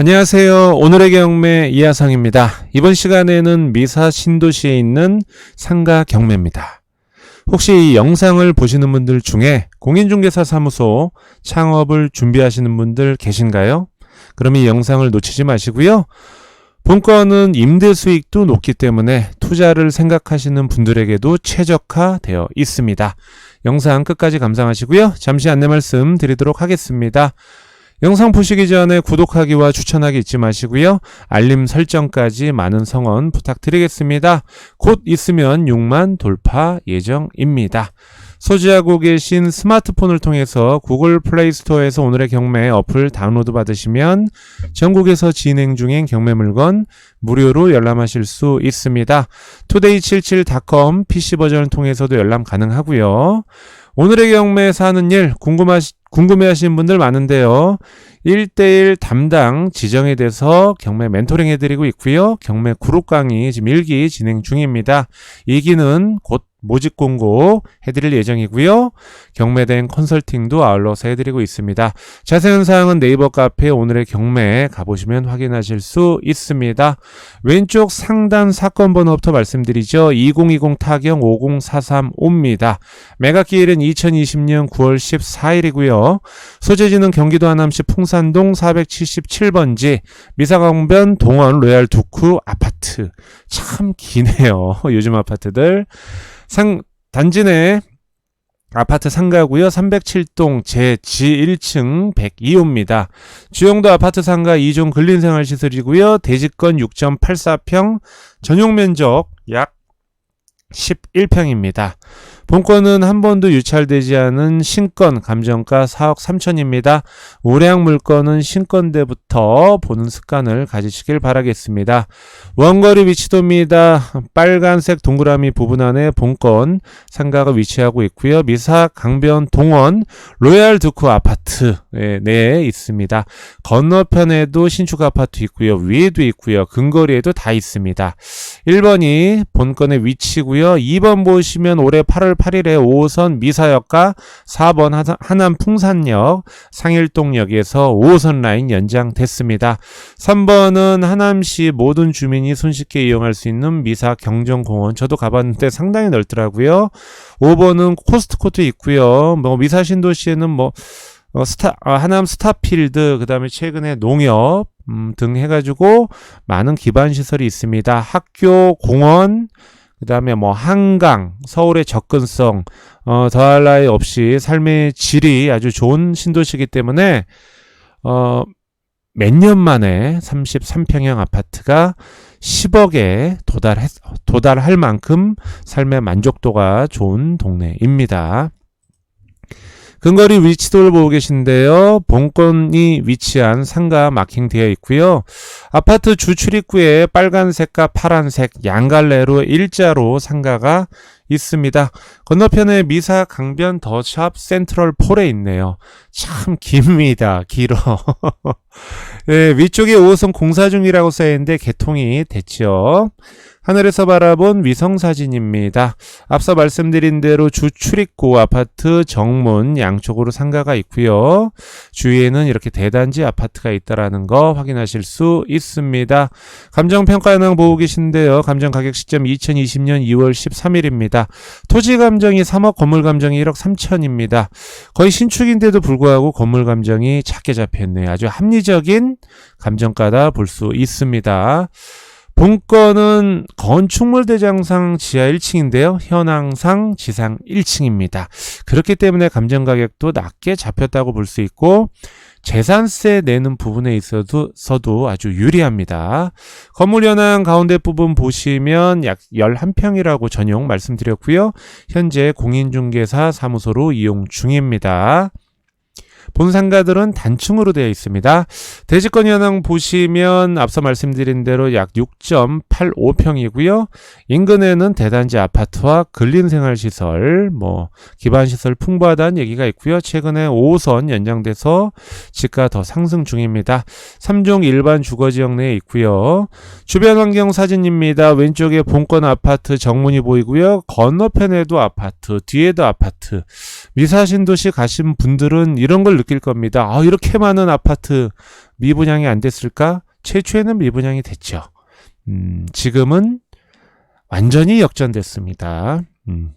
안녕하세요. 오늘의 경매 이하상입니다. 이번 시간에는 미사 신도시에 있는 상가 경매입니다. 혹시 이 영상을 보시는 분들 중에 공인중개사 사무소 창업을 준비하시는 분들 계신가요? 그럼 이 영상을 놓치지 마시고요. 본건은 임대 수익도 높기 때문에 투자를 생각하시는 분들에게도 최적화되어 있습니다. 영상 끝까지 감상하시고요. 잠시 안내 말씀 드리도록 하겠습니다. 영상 보시기 전에 구독하기와 추천하기 잊지 마시고요. 알림 설정까지 많은 성원 부탁드리겠습니다. 곧 있으면 6만 돌파 예정입니다. 소지하고 계신 스마트폰을 통해서 구글 플레이 스토어에서 오늘의 경매 어플 다운로드 받으시면 전국에서 진행 중인 경매 물건 무료로 열람하실 수 있습니다. today77.com PC 버전을 통해서도 열람 가능하고요. 오늘의 경매에서 하는 일 궁금하시, 궁금해하시는 분들 많은데요. 1대1 담당 지정에 대해서 경매 멘토링 해드리고 있고요. 경매 그룹 강의 지금 1기 진행 중입니다. 2기는 곧 모집 공고 해드릴 예정이고요. 경매된 컨설팅도 아울러서 해드리고 있습니다. 자세한 사항은 네이버 카페 오늘의 경매 가보시면 확인하실 수 있습니다. 왼쪽 상단 사건 번호부터 말씀드리죠. 2020 타경 50435입니다. 매각기일은 2020년 9월 14일이고요. 소재지는 경기도 하남시 풍산동 477번지 미사강변 동원 로얄 두쿠 아파트. 참 기네요. 요즘 아파트들. 상 단지 내 아파트 상가고요. 307동 제지 1층 102호입니다. 주영도 아파트 상가 2종 근린생활시설이고요. 대지권 6.84평, 전용 면적 약 11평입니다. 본건은 한 번도 유찰되지 않은 신건 감정가 4억 3천입니다. 우량 물건은 신건대부터 보는 습관을 가지시길 바라겠습니다. 원거리 위치도입니다. 빨간색 동그라미 부분 안에 본건 상가가 위치하고 있고요. 미사 강변 동원 로얄 두쿠 아파트 네, 내에 있습니다. 건너편에도 신축 아파트 있고요. 위에도 있고요. 근거리에도 다 있습니다. 1번이 본건의 위치고요. 2번 보시면 올해 8월 8일에 5호선 미사역과 4번 하남 풍산역 상일동역에서 5호선 라인 연장됐습니다. 3번은 하남시 모든 주민이 손쉽게 이용할 수 있는 미사 경정공원 저도 가봤는데 상당히 넓더라고요. 5번은 코스트코도 있고요. 뭐 미사 신도시에는 뭐 어, 스타 아, 하남 스타필드 그 다음에 최근에 농협 음, 등 해가지고 많은 기반 시설이 있습니다. 학교, 공원, 그 다음에 뭐 한강, 서울의 접근성, 어, 더할 나위 없이 삶의 질이 아주 좋은 신도시이기 때문에, 어, 몇 년 만에 33평형 아파트가 10억에 도달했, 도달할 만큼 삶의 만족도가 좋은 동네입니다. 근거리 위치도를 보고 계신데요. 본건이 위치한 상가 마킹되어 있고요. 아파트 주 출입구에 빨간색과 파란색 양갈래로 일자로 상가가 있습니다. 건너편에 미사 강변 더샵 센트럴 폴에 있네요. 참 깁니다. 길어. 네, 위쪽에 5호선 공사 중이라고 써있는데 개통이 됐죠. 하늘에서 바라본 위성 사진입니다. 앞서 말씀드린 대로 주 출입구 아파트 정문 양쪽으로 상가가 있고요. 주위에는 이렇게 대단지 아파트가 있다라는 거 확인하실 수 있습니다. 감정 평가 현황 보고 계신데요. 감정 가격 시점 2020년 2월 13일입니다. 토지 감정이 3억, 건물 감정이 1억 3천입니다. 거의 신축인데도 불구하고 건물 감정이 작게 잡혔네요. 아주 합리적인 감정가다 볼 수 있습니다. 본건은 건축물 대장상 지하 1층인데요. 현황상 지상 1층입니다. 그렇기 때문에 감정 가격도 낮게 잡혔다고 볼 수 있고 재산세 내는 부분에 있어서도 아주 유리합니다. 건물 현황 가운데 부분 보시면 약 11평이라고 전용 말씀드렸고요. 현재 공인중개사 사무소로 이용 중입니다. 본 상가들은 단층으로 되어 있습니다. 대지권 현황 보시면 앞서 말씀드린 대로 약 6.85평이고요. 인근에는 대단지 아파트와 근린생활시설, 뭐 기반시설 풍부하다는 얘기가 있고요. 최근에 5호선 연장돼서 집가 더 상승 중입니다. 3종 일반 주거지역 내에 있고요. 주변 환경 사진입니다. 왼쪽에 본권 아파트 정문이 보이고요. 건너편에도 아파트, 뒤에도 아파트. 미사신도시 가신 분들은 이런 걸걸 느낄 겁니다. 아, 이렇게 많은 아파트 미분양이 안 됐을까? 최초에는 미분양이 됐죠. 음, 지금은 완전히 역전됐습니다. 음,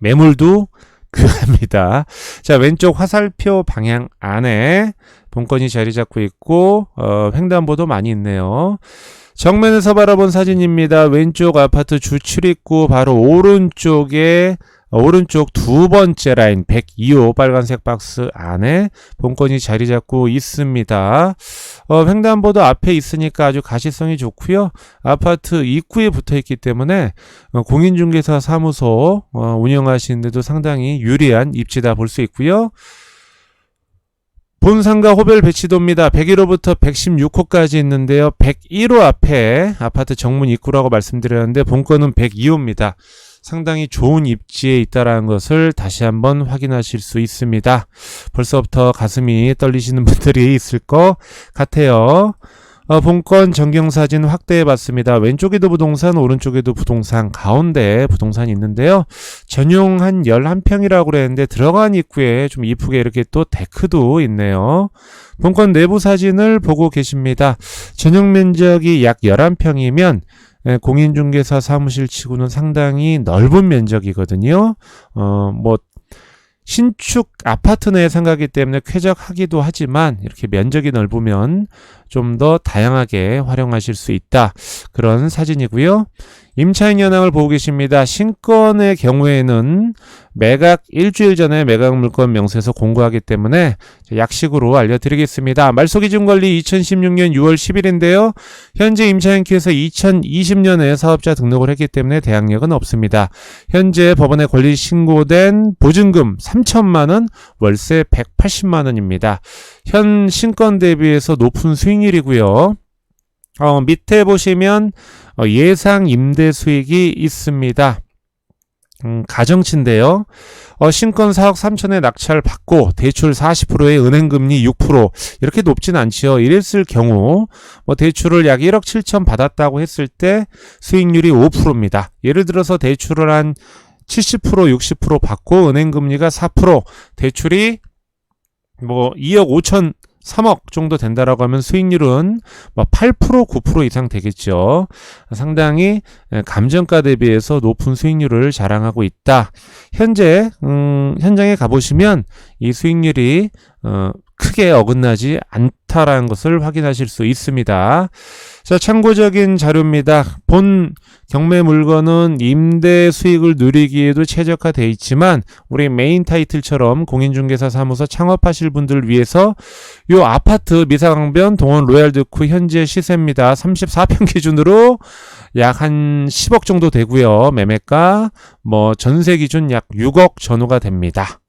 매물도 그합니다. 자, 왼쪽 화살표 방향 안에 본건이 자리 잡고 있고, 어, 횡단보도 많이 있네요. 정면에서 바라본 사진입니다. 왼쪽 아파트 주출입구 바로 오른쪽에 오른쪽 두 번째 라인 102호 빨간색 박스 안에 본건이 자리 잡고 있습니다. 어, 횡단보도 앞에 있으니까 아주 가시성이 좋고요. 아파트 입구에 붙어 있기 때문에 어, 공인중개사 사무소 어, 운영하시는데도 상당히 유리한 입지다 볼 수 있고요. 본상가 호별 배치도입니다. 101호부터 116호까지 있는데요. 101호 앞에 아파트 정문 입구라고 말씀드렸는데 본건은 102호입니다. 상당히 좋은 입지에 있다라는 것을 다시 한번 확인하실 수 있습니다. 벌써부터 가슴이 떨리시는 분들이 있을 것 같아요. 어, 본건 전경사진 확대해 봤습니다. 왼쪽에도 부동산, 오른쪽에도 부동산, 가운데 부동산이 있는데요. 전용 한 11평이라고 그랬는데 들어간 입구에 좀 이쁘게 이렇게 또 데크도 있네요. 본건 내부 사진을 보고 계십니다. 전용 면적이 약 11평이면 예, 공인중개사 사무실 치고는 상당히 넓은 면적이거든요. 어, 뭐, 신축 아파트 내에 상가기 때문에 쾌적하기도 하지만 이렇게 면적이 넓으면 좀 더 다양하게 활용하실 수 있다. 그런 사진이고요. 임차인 현황을 보고 계십니다. 신건의 경우에는 매각 일주일 전에 매각 물건 명세서 공고하기 때문에 약식으로 알려드리겠습니다. 말소기준 관리 2016년 6월 10일인데요. 현재 임차인께서 2020년에 사업자 등록을 했기 때문에 대항력은 없습니다. 현재 법원에 권리 신고된 보증금 3천만 원, 월세 180만 원입니다. 현 신건 대비해서 높은 수익 률이고요. 어, 밑에 보시면 어, 예상 임대 수익이 있습니다. 음, 가정치인데요. 어, 신권 4억 3천에 낙찰 받고 대출 40%에 은행금리 6% 이렇게 높진 않지요. 이랬을 경우 뭐 대출을 약 1억 7천 받았다고 했을 때 수익률이 5%입니다. 예를 들어서 대출을 한 70% 60% 받고 은행금리가 4% 대출이 뭐 2억 5천 3억 정도 된다라고 하면 수익률은 뭐 8% 9% 이상 되겠죠. 상당히 감정가 대비해서 높은 수익률을 자랑하고 있다. 현재 음, 현장에 가보시면 이 수익률이 어, 크게 어긋나지 않다라는 것을 확인하실 수 있습니다. 자, 참고적인 자료입니다. 본 경매 물건은 임대 수익을 누리기에도 최적화되어 있지만 우리 메인 타이틀처럼 공인중개사 사무소 창업하실 분들을 위해서 요 아파트 미사강변 동원 로얄드쿠 현재 시세입니다. 34평 기준으로 약 한 10억 정도 되고요. 매매가 뭐 전세 기준 약 6억 전후가 됩니다.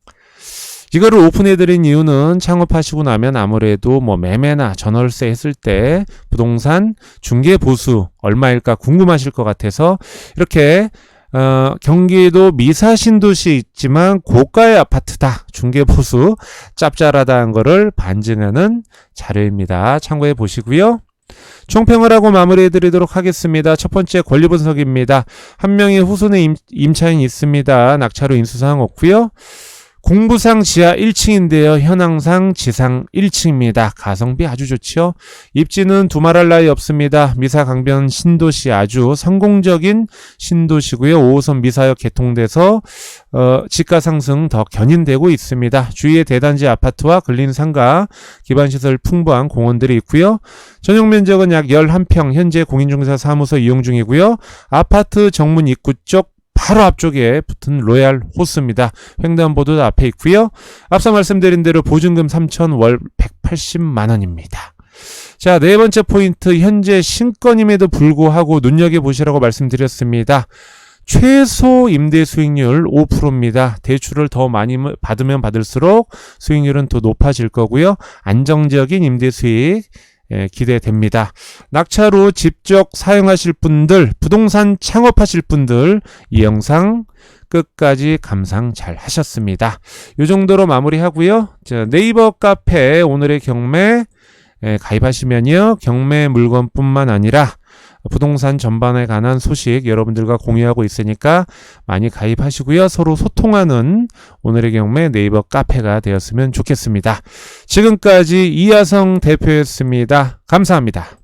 이거를 오픈해드린 이유는 창업하시고 나면 아무래도 뭐 매매나 전월세 했을 때 부동산 중개 보수 얼마일까 궁금하실 것 같아서 이렇게 어, 경기도 미사 신도시 있지만 고가의 아파트다. 중개보수 짭짤하다는 거를 반증하는 자료입니다. 참고해 보시고요. 총평을 하고 마무리해 드리도록 하겠습니다. 첫 번째 권리 분석입니다. 한 명의 후손의 임, 임차인이 있습니다. 낙차로 인수사항 없고요. 공부상 지하 1층인데요. 현황상 지상 1층입니다. 가성비 아주 좋죠. 입지는 두말할 나위 없습니다. 미사 강변 신도시 아주 성공적인 신도시고요. 5호선 미사역 개통돼서 어, 지가 상승 더 견인되고 있습니다. 주위에 대단지 아파트와 근린 상가, 기반시설 풍부한 공원들이 있고요. 전용 면적은 약 11평, 현재 공인중개사 사무소 이용 중이고요. 아파트 정문 입구 쪽 바로 앞쪽에 붙은 로얄 호스입니다. 횡단보도 앞에 있고요. 앞서 말씀드린 대로 보증금 3천 월 180만 원입니다. 자, 네 번째 포인트 현재 신건임에도 불구하고 눈여겨보시라고 말씀드렸습니다. 최소 임대 수익률 5%입니다. 대출을 더 많이 받으면 받을수록 수익률은 더 높아질 거고요. 안정적인 임대 수익 예, 기대됩니다. 낙차로 직접 사용하실 분들, 부동산 창업하실 분들 이 영상 끝까지 감상 잘 하셨습니다. 이 정도로 마무리하고요. 자, 네이버 카페 오늘의 경매 예, 가입하시면요. 경매 물건뿐만 아니라 부동산 전반에 관한 소식 여러분들과 공유하고 있으니까 많이 가입하시고요. 서로 소통하는 오늘의 경매 네이버 카페가 되었으면 좋겠습니다. 지금까지 이하성 대표였습니다. 감사합니다.